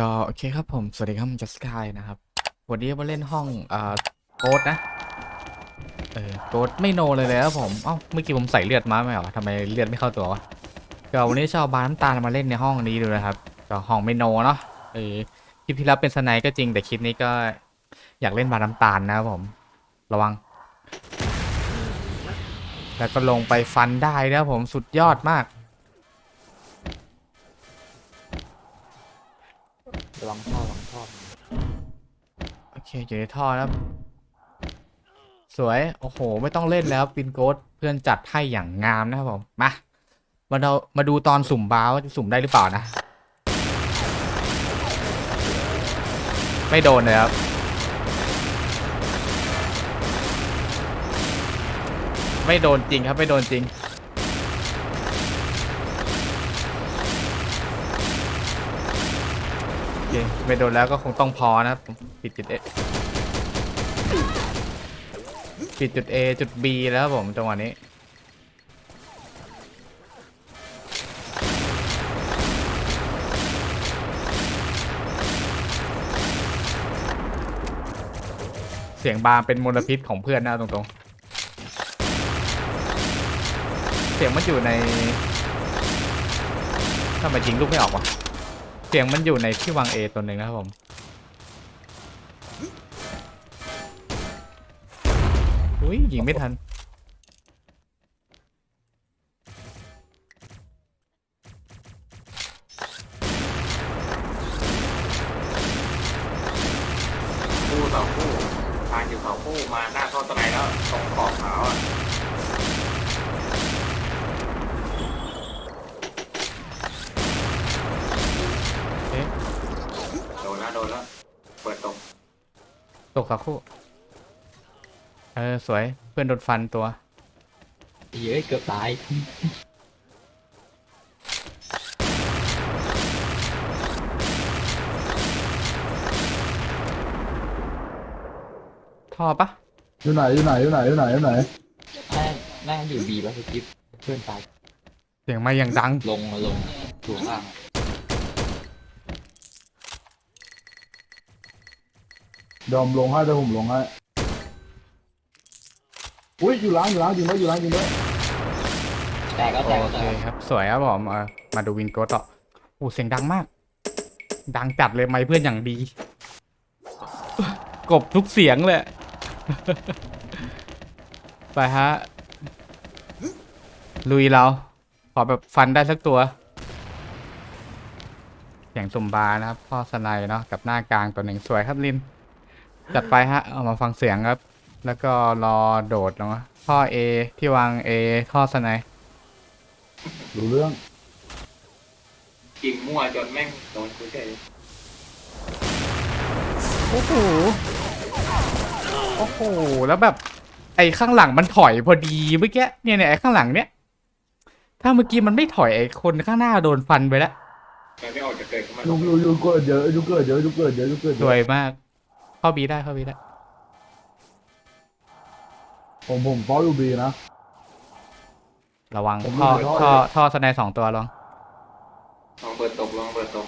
ก็โอเคครับผม สวัสดีครับจัสกายนะครับ วันนี้มาเล่นห้องอ่าโกดนะ เออโกดไม่โนเลยเลยครับผม เอ้า เมื่อกี้ผมใส่เลือดมาไหมเหรอทำไมเลือดไม่เข้าตัววะก็วันนี้ชาวบาน้ำตาลมาเล่นในห้องนี้ดูนะครับ ก็ห้องไม่โนเนาะ เออ คลิปที่แล้วเป็นสไนก็จริง แต่คลิปนี้ก็อยากเล่นบาน้ำตาลนะครับผม ระวัง แล้วก็ลงไปฟันได้นะครับผม สุดยอดมาก ระวังท่อระวังท่อโอเคอยู่ในท่อแล้วสวย โอ้โห ไม่ต้องเล่นแล้วปินโกดเพื่อนจัดให้อย่างงามนะครับผม มา มาดูมาดูตอนสุ่มบ้าว่าจะสุ่มได้หรือเปล่านะ ไม่โดนเลยครับ ไม่โดนจริงครับ ไม่โดนจริง เคไม่โดนแล้วก็คงต้องพอนะครับปิดจุดเอปิดจุด A จุด B แล้วผมจังหวะนี้เสียงบาร์เป็นมลพิษของเพื่อนนะตรงๆ เสียงมันอยู่ในทำไมยิงลูกไม่ออกวะ เสียงมันอยู่ในที่วาง A ตัวหนึ่งนะครับผม อุ้ยยิงไม่ทัน คู่ต่อคู่ทางอยู่ต่อคู่มาหน้าท่อตะไนแล้วตรงขอบขาวอะ เอ๊ะ โดนแล้วโดนแล้วเปิดตรง ต กสักครู่ เออ สวยเพื่อนโดนฟันตัว เย้ยเกือบตาย ท่อปะอยู่ไหนอยู่ไหนอยู่ไหนอยู่ไหนอยู่ไหนแม่แม่อยู่บีป่ะสกิปเพื่อนตาย เสียงมาอย่างดัง ลงมาลงถูข้าง เดอมลงให้เดี๋ยวผมลงให้อุ้ยอยู่ล้างอยู่ล้างจริงไหมอยู่ล้างจริงไหมแต่ก็แต่โอก็เคแต่ครับ สวยครับผมเออมาดูวินโกต่อโอ้เสียงดังมาก ดังจัดเลยไหมค์เพื่อนอย่างดี กบทุกเสียงเลย ไปฮะ ลุยเรา ขอแบบฟันได้สักตัว เสียงสุ่มบานะครับพ่อสไนด์เนาะกับหน้ากลางตัวหนึ่งสวยครับลิน จัดไปฮะ เอามาฟังเสียงครับ แล้วก็รอโดดลงมาพ่อ A ที่วาง A ท่อสไนด์รู้เรื่อง ยิงมั่วจนแม่งโดนกูเฉยโอ้โห โอ้โห แล้วแบบ ไอ้ข้างหลังมันถอยพอดีเมื่อกี้ เนี่ยเนี่ยไอ้ข้างหลังเนี่ย ถ้าเมื่อกี้มันไม่ถอยไอ้คนข้างหน้าโดนฟันไปแล้ว มันไม่ออกจากเกิดขึ้นมายูยูยูเกิดเยอะยูเกิดเยอะยูเกิดเยอะยูเกิดสเยวอะยมาก เข้าบีได้เข้าบีได้ ผมผมเฝ้าอยู่บีนะ ระวังผมท่อมีท่อท่อท่อสไนด์สองตัวลอง ลองเปิดตกลองเปิดตก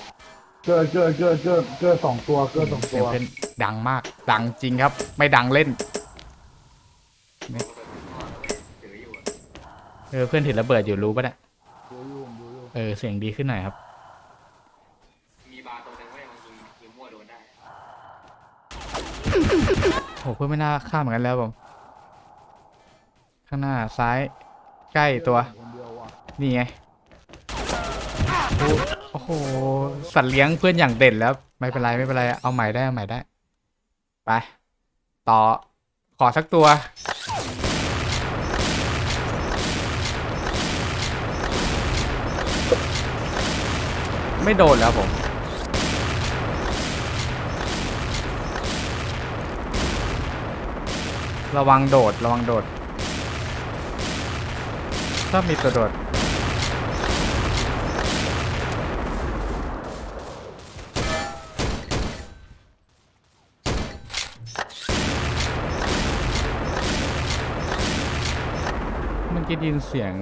เกิดเกิดเกิดเกิดเกิดสองตัวเกิดสองเสีตัยงวเป็นดังมาก ดังจริงครับ ไม่ดังเล่น ถืออยู่อะเออเพื่อนถือระเบิดอยู่รู้ปะเนี่ยดูอยู่ผมดูอยู่เออเสียงดีขึ้นหน่อยครับ มีบาร์ตรงนึงว่ามันยิงยิงมั่วโดนได้ โหเพื่อนไม่น่าข้ามเหมือนกันแล้วผม ข้างหน้าซ้ายใกล้ตัว นี่ไง โอ้โห สัตว์เลี้ยงเพื่อนอย่างเด่นแล้ว ไม่เป็นไรไม่เป็นไร เอาใหม่ได้เอาใหม่ได้ ไป ต่อ ขอสักตัว ไม่โดนแล้วผม ระวังโดด ระวังโดดชอบมีตัวโดดเมื่อกี้ด้ยินเสียง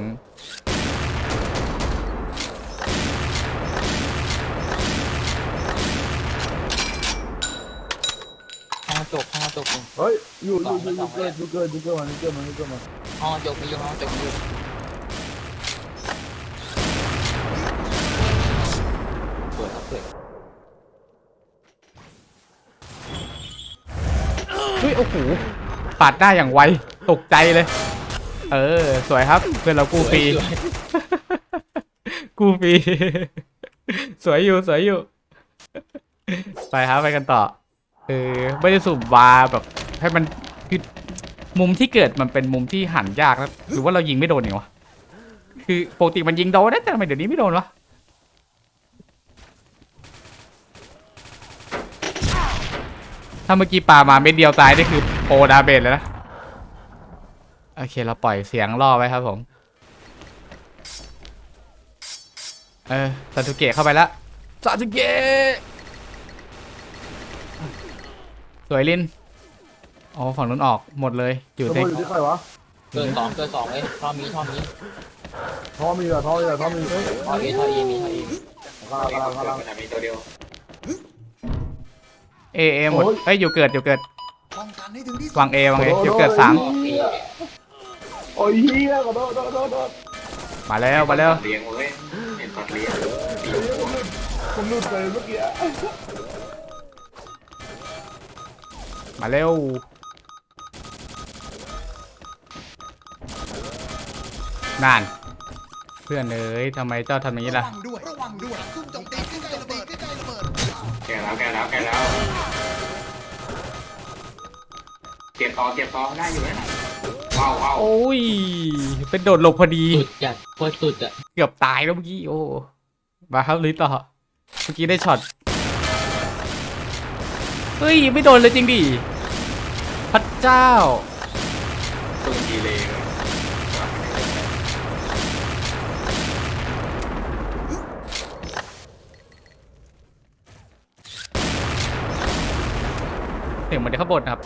จกห้องกระจกหนึ่งเฮ้ยอยู่อยู่สอองยู่สองยูเกิร์ยูเกิร์ยูเกิร์มันยูเกิร์มันยูเกิร์มันห้องกระจกมีอยู่ห้องกระจกมีอยู่เปิดครับเปิดเฮ้ยโอ้โหปาดหน้าอย่างไวตกใจเลย เออ สวยครับเพื่อนเรากู้ฟรีสวยกู้ฟรีสวยอยู่สวยอยู่ไปครับไปกันต่อ เออไม่ได้สูบบาร์แบบให้มันคือมุมที่เกิดมันเป็นมุมที่หันยากนะหรือว่าเรายิงไม่โดนเองวะคือปกติมันยิงโดนนะแต่ทำไมเดี๋ยวนี้ไม่โดนวะถ้าเมื่อกี้ปามาเม็ดเดียวตายนี่คือโปรดาเบจเลยนะโอเคเราปล่อยเสียงล่อไว้ครับผมเออซาสึเกะเข้าไปแล้วซาสึเกะ สวยลินอ๋อฝั่งนู้นออกหมดเลยอยู่ระในเบิดอยู่ที่ใครวะเกินสองเกินสองเลยท่อมีท่อมีท่อมีเหรอท่อมีเหรอท่อมีเฮ้ยท่อเอท่อเอมีท่อเอกำลังกำลังกำลังมันจะมีตัวเดียวเอเอหมดโอ้ยเอ้ยอยู่เกิดอยู่เกิดป้องกันให้ถึงที่สุดวางเอวางเออยู่เกิดสามท่อเอโอ้ยเฮียขอโทษขอโทษขอโทษมาแล้วมาแล้วเลี้ยงเว้ยเห็นสัตว์เลี้ยงผมหลุดไปเมื่อกี้ มาเร็ว นั่น เพื่อนเอ้ยทำไมเจ้าทำอย่างนี้ระล่ะ วังด้วยระวังด้วยซุ่มโจมตีใกล้ๆระเบิดใกล้ๆระเบิดแกแล้วแกแล้วแกแล้วเก็บต่อเก็บต่อได้อยู่นะว้าวว้าวโอ้ย เป็นโดดหลบพอดี สุดจัดโคตรสุดอะเกือบตายแล้วเมื่อกี้ โอ้ มาครับลิต่อ เมื่อกี้ได้ช็อต เฮ้ยไม่โดนเลยจริงดิพระเจ้าปืนดีเลยเสียงเหมันเดี๋ยวข้างบนครับ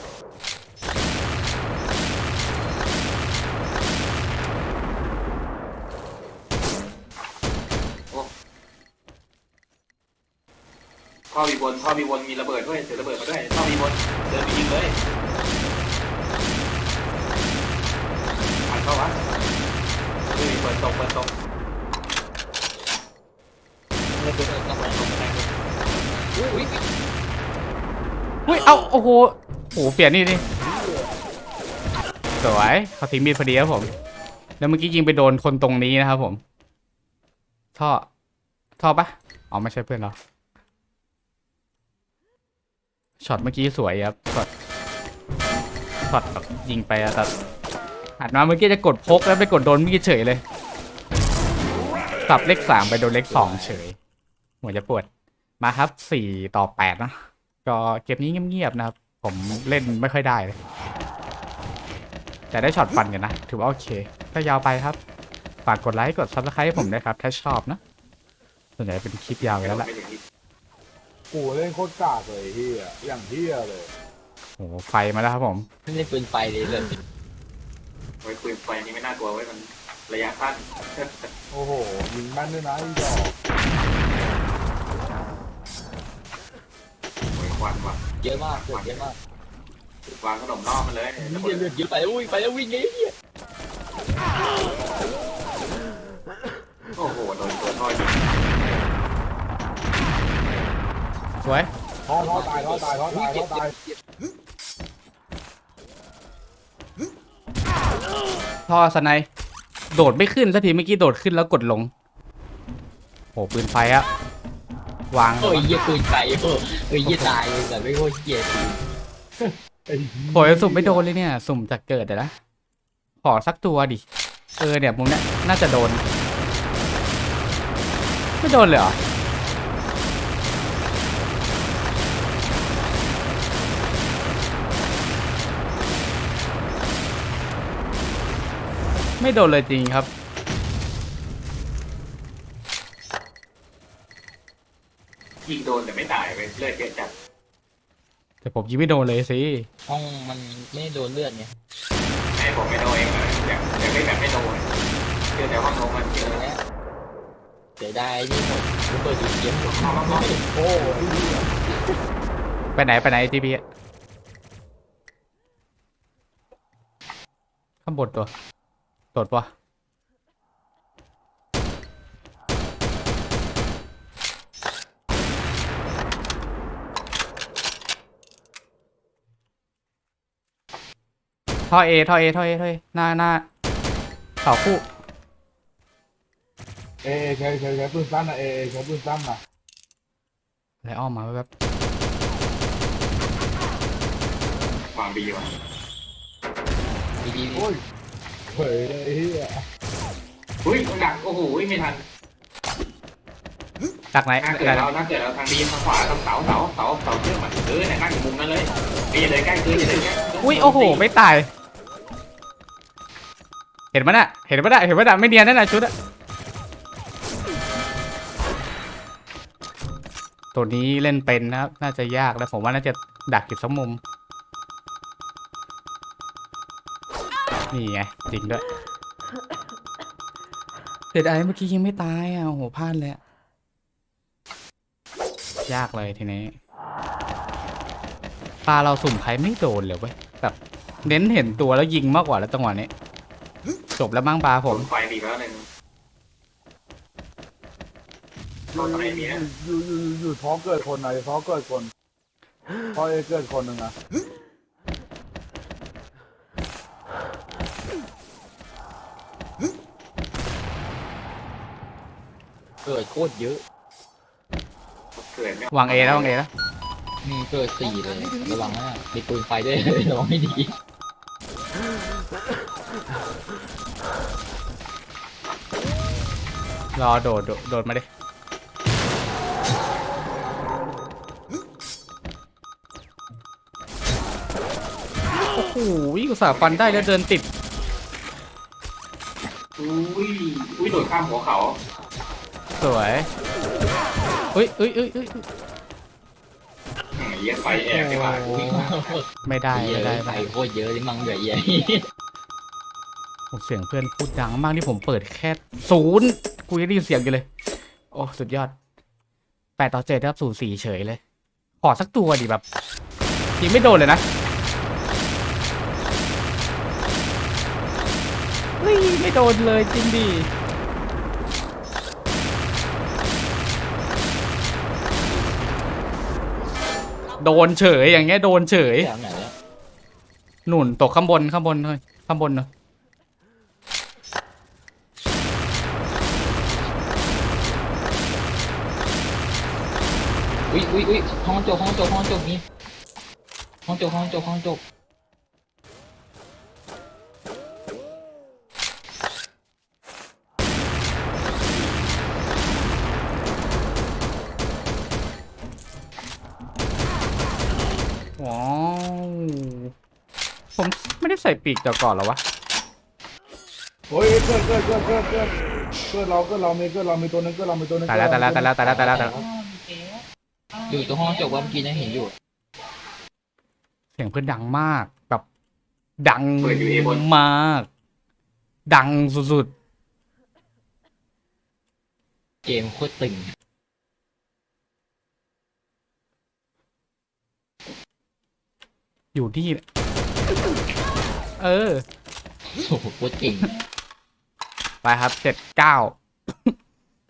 ท่อมีบนท่อมีบนมีระเบิดด้วยเสือระเบิดมาด้วยท่อมีบนเดินไปยิงเลยผ่านเข้าวะเฮ้ยเปิดตรงเปิดตรงไม่เปิดต้องเปิดต้องเปิดอุ้ยเฮ้ยเอาโอ้โหโอ้โหเปลี่ยนนี่ดิสวยเขาทิ้งมีดพอดีครับผม แล้วเมื่อกี้ยิงไปโดนคนตรงนี้นะครับผมท่อท่อปะอ๋อไม่ใช่เพื่อนเรา ช็อตเมื่อกี้สวยครับช็อตช็อตแบบยิงไปอะแต่หันมาเมื่อกี้จะกดพกแล้วไปกดโดนเมื่อกี้เฉยเลยสับเลขสามไปโดนเลขสองเฉยหัวจะปวดมาครับสี่ต่อแปดนะก็เกมนี้เงียบๆนะครับ ผมเล่นไม่ค่อยได้เลยแต่ได้ช็อตฟันกันนะ ถือว่าโอเค ถ้ายาวไปครับ ฝากกดไลค์ กดซับสไครต์ให้ผมด้วยครับ ถ้าชอบนะ ส่วนใหญ่เป็นคลิปยาวอยู่แล้วแหละไม่ถึงที่ กูเล่นโคตรกากเลยเฮียอย่างเฮียเลยโอ้โหไฟมาแล้วครับผม ไม่ได้ปืนไฟเลยเลยไว้ปืนไฟนี่ไม่น่ากลัวไว้มันระยะสั้น โอ้โหยิงแม่นด้วยนะอีดอกโอ้ยควันว่ะเยอะมากเกิดเยอะมากวางขนมนอกมันเลยระเลืเบิอดดเยอะไปอุ้ยไปแล้ววิ่งไงเนี่ยโอ้โหโดนตัวท่อยิง สวยท่อท่อตายท่อตายท่อตายท่อตายท่อสไนด์โดดไม่ขึ้นสักทีเมื่อกี้โดดขึ้นแล้วกดลงโอ้ปืนไฟอะวางโอ้ยเยี่ยปืนไฟโอ้ยเยี่ยตายเลยแต่ไม่โคตรเยี่ยไอ้เหี้ยโอ้ยสุ่มไม่โดนเลยเนี่ย สุ่มจากเกิดแต่นะขอสักตัวดิ เออเนี่ยมุมเนี้ยน่าจะโดน ไม่โดนเลยเหรอ ไม่โดนเลยจริงครับ ยิงโดนแต่ไม่ตายเว้ยเลือดเยอะจัดแต่ผมยิงไม่โดนเลยสิห้องมันไม่โดนเลือดไงไอ้ผมไม่โดนเองเลยอยากอยากไม่แบบไม่โดนเจอแต่ว่าโดนมันเจอแล้วเสียดายนี่หมดเบิร์ตเกมหมดมาบล็อกโอ้ไปไหนไปไหนทีพีข้ามบทตัว โดดปะท่อเอท่อเอท่อเอท่อเอหน้าหน้าเสาคู่เอเอใช้ใช้ใช้ปืนสั้นนะเอเอใช้ปืนสั้นนะอะไรอ้อมมาแบบวางบีว่ะดีดีโอ้ย เผยเลยไอ้เฮียอุ้ยดักโอ้โหไม่ทันจากไหนหน้าเกิดได้เราหน้าเกิดเราทางบีทางขวาทางเสาเสาเสาเสาเชื่อมอะเออเนี่ยนั่งอยู่มุมนั้นเลยบีอย่าเดินใกล้คืออย่าเดินใกล้อุ้ยโอ้โหไม่ตาย เห็นมันอะเห็นมันอะเห็นมันอะไม่เนียนนั่นน่ะชุดอะตัวนี้เล่นเป็นนะครับ น่าจะยากแล้วผมว่าน่าจะดักอยู่สักมุม นี่ไง จริงด้วยเสียดายเมื่อกี้ยังไม่ตายอะโอ้โหพลาดเลยอะยากเลยทีนี้ปลาเราสุ่มใครไม่โดนเลยเว้ยแบบเน้นเห็นตัวแล้วยิงมากกว่าแล้วจังหวะนี้จบแล้วมั้งปลาผผมมไฟบีแล้วหนึ่งอยู่อยู่อยู่อยู่อยู่ท้องเกิดคนไหนท้องเกิดคนท้องเอเกิดคนหนึ่งนะ เกิดโคตรเยอะเกิดเนี่ยวางเอแล้ววางเอแล้วมีเกิดสี่เลยระวังนะมีปืนไฟด้วยระวังให้ดีรอโดดโดดโดดมาดิโอ้โหอุตส่าห์ฟันได้แล้วเดินติด อุ้ยอุ้ยโดดข้ามหัวเขา สวยเอ้ยเอ้ยเอ้ยเอ้ยอืมเยี่ยไฟแอบดีกว่าวิ่งมาไม่ได้เยไม่อะได้ไฟไม่ได้โคตรเยอะเลยมังเหลือเยอะโอ้เสียงเพื่อนพูดดังมากที่ผมเปิดแค่ศูนย์กูยังได้ยินเสียงอยู่เลย โอ้ สุดยอดแปดต่อเจ็ดครับศูนย์สี่เฉยเลย ขอสักตัวดิแบบยิงไม่โดนเลยนะเฮ้ยไม่โดนเลยจริงดิ โดนเฉยอย่างเงี้ยโดนเฉย แถวไหนแล้วหนุนตกข้างบนข้างบนเลยข้างบนเนอะอุ้ยอุ้ยอุ้ยห้องจบห้องจบห้องจบนี่ห้องจบห้องจบห้องจบ ว้าวผมไม่ได้ ใส่ปีกแต่ก่อนเหรอวะโอ้ยเกิดเกิดเกิดเกิดเกิดเกิดเราเกิดเรามีเกิดเรามีตัวหนึงเกิดเรามีตัวหนึงตายแล้วตายแล้วตายแล้วตายแล้วตายแล้วตายแล้วอยู่ตรงห้องจบว่าเมื่อกี้ยังเห็นอยู่เสียงเพื่อนดังมากแบบ ดังมาก ดังสุดเกมโคตรตึงๆอยู่ที่ เออ โอ้โหโคตรเก่งไปครับเจ็ดเก้า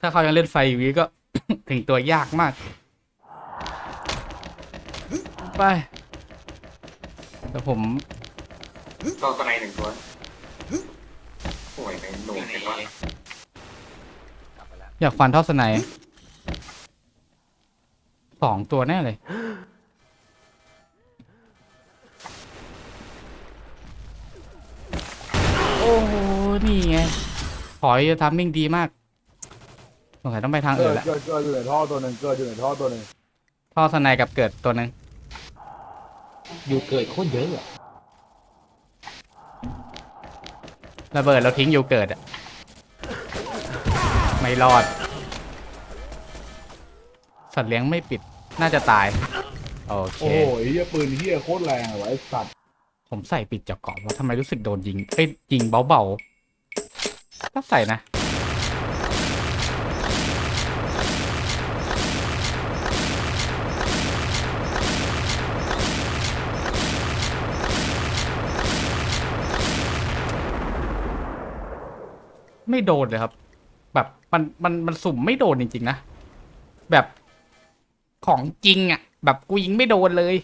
ถ้าเขายังเล่นไฟอยู่นี้ก็ ถึงตัวยากมาก ไป แต่ผม ก็สไนหนึ่งตัวโอ้ยไม่โดนเห็นว่าอยากฟันท่อสไนด์สองตัวแน่เลย ถอยทำมิ่งดีมากสงสัยต้องไปทางเกิอื่ดนละเกิดเกิดอยู่ในท่อตัวหนึ่งเกิดอยู่ในท่อตัวหนึ่งท่อสไนด์กับเกิดตัวหนึ่งอยู่เกิดโคตรเยอะอะระเบิดเราทิ้งอยู่เกิดอะไม่รอด สัตว์เลี้ยงไม่ปิดน่าจะตาย โอเค โอ้ยเฮียปืนเฮียโคตรแรงเลยวะไอ้สัตว์ผมใส่ปิดจากเกาะว่าทำไมรู้สึกโดนยิงเอ้ยยิงเบาๆ ก็ใส่นะ ไม่โดนเลยครับ แบบมันมันมันสุ่มไม่โดนจริง ๆ นะ แบบของจริงอะ่ะ แบบกูยิงไม่โดนเลย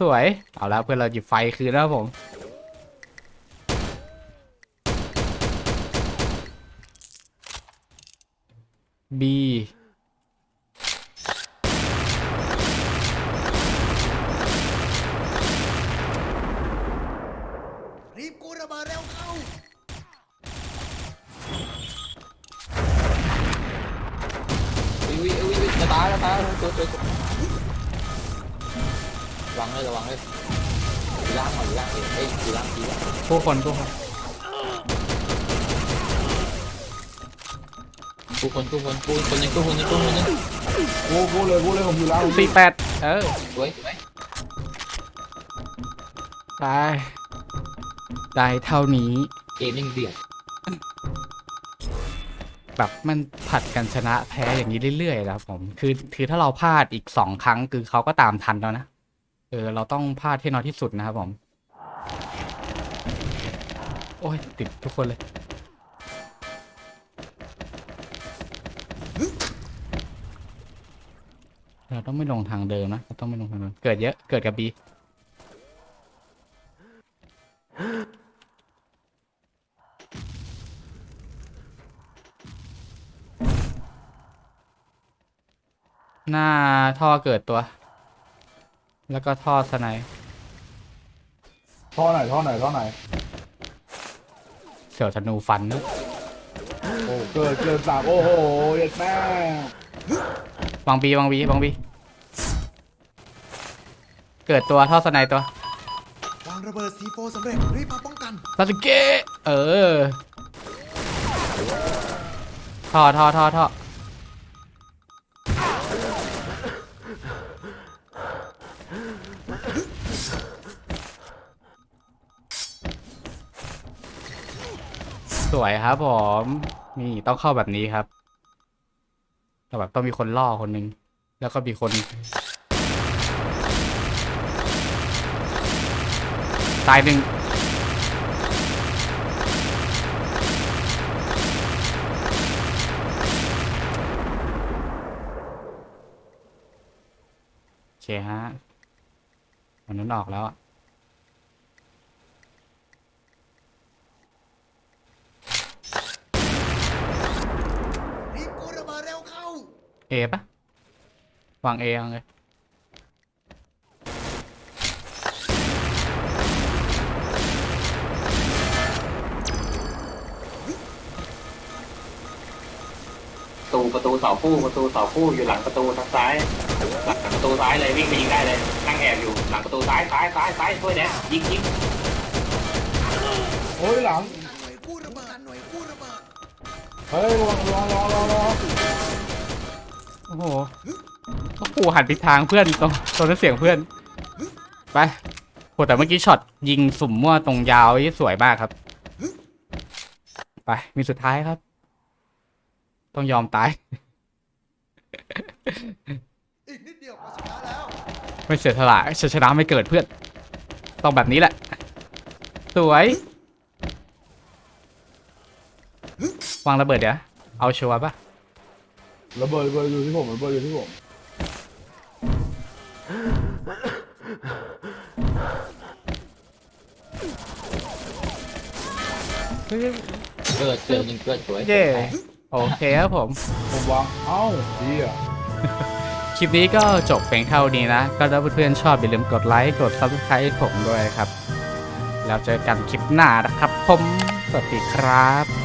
สวย เอาแล้วเพื่อนเราหยิบไฟคืนแล้วผม B รีบกู้ระเบิดเร็วเข้าวิววิววิวจะตายแล้วตายแล้วตัวตัวระวังเลยระวังเลยอยู่ล่างก่อนอยู่ล่างเองเอ้ยอยู่ล่างทีละ ผู้คนผู้คน กูคนกูคนกูคนหนึงกูคนหนึงกูคนหนึงกูกูเลยกูเลยผมอยู่แล้วสี่แปดเออสวยสวยได้ได้เท่านี้เกมยังเดือดแบบมันผัดกันชนะแพ้อย่างนี้เรื่อยๆนะครับผมคือคือถ้าเราพลาดอีกสองครั้งคือเขาก็ตามทันแล้วนะเออเราต้องพลาดให้น้อยที่สุดนะครับผม โอ้ยติดทุกคนเลย เราต้องไม่ลงทางเดิมนะเราต้องไม่ลงทางเดิมเกิดเยอะเกิดกับบีหน้าท่อเกิดตัว แล้วก็ท่อสไนด์ท่อไหนท่อไหนท่อไหนเสี่ยวธนูฟันนะโอ้เกิดเกิดสามโอ้โหเย็ดแม่ วางบีวางบีวางบีเกิดตัวท่อสไนด์ตัววางระเบิดซีโฟสำเร็จรีบมาป้องกันซาสึเกะเออท่อท่อท่อท่อสวยครับผม นี่ต้องเข้าแบบนี้ครับ แต่แบบต้องมีคนล่อคนหนึ่งแล้วก็มีคน ตายหนึ่งโอเคฮะวันนั้นออกแล้วอะ รีบกู้ระเบิดเร็วเข้า เอปะวางเอเอาเลยประตูประตูเสาคู่ประตูเสาคู่อยู่หลังประตูทางซ้ายหลังประตูซ้ายเลยวิ่งไปยิงได้เลยนั่งแอบอยู่หลังประตูซ้ายซ้ายซ้ายซ้ายช่วยแดนยิงยิงโอ้ยหลัง หน่วยกู้ระเบิดหน่วยกู้ระเบิด เฮ้ยรอรอรอรอรอ โอ้โหก็ปู่หันไปทางเพื่อนตรงตรงนั้นเสียงเพื่อน ไปโหแต่เมื่อกี้ช็อตยิงสุ่มมั่วตรงยาวนี่สวยมากครับ ไป มีสุดท้ายครับ ต้องยอมตาย อีกนิดเดียวก็ชนะแล้วไม่เสียสละชัยชนะไม่เกิดเพื่อน ต้องแบบนี้แหละ สวย วางระเบิดเดี๋ยว เอาชัวร์ปะ ระเบิดระเบิดอยู่ที่ผมระเบิดอยู่ที่ผมเกิดเกิดยิงเกิดสวยเย่โอเคครับผม ผมวางเอ้าดีอะคลิปนี้ก็จบเพียงเท่านี้นะ ก็ถ้าเพื่อนๆชอบอย่าลืมกดไลค์กด subscribe ผมด้วยครับ แล้วเจอกันคลิปหน้านะครับ ผม สวัสดีครับ